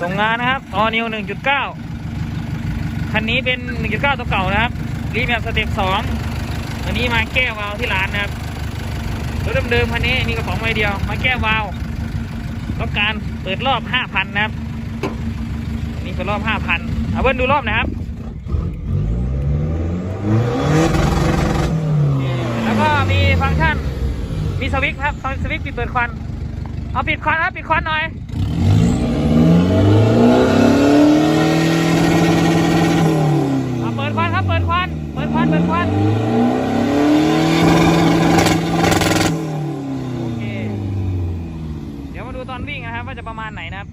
ส่งงานนะครับออนิวหนึ่งจุดเก้าคันนี้เป็นหนึ่งจุดเก้าตัวเก่านะครับ รีแมปสเต็ปสองอันนี้มาแก้วาล์วที่ร้านนะครับรถเดิมๆคันนี้มีกระป๋องใบเดียว มาแก้วาล์วต้องการเปิดรอบห้าพันนะครับอันนี้เปิดรอบห้าพันเอาเบิ้ลดูรอบนะครับ แล้วก็มีฟังก์ชันมีสวิตช์ครับสวิตช์ปิดเปิดควัน เอาปิดควันครับปิดควันหน่อย เอาเปิดควันครับ เปิดควัน เปิดควันเปิดควันโอเค เดี๋ยวมาดูตอนวิ่งนะครับ ว่าจะประมาณไหนนะครับ